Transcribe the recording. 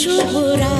শুভরা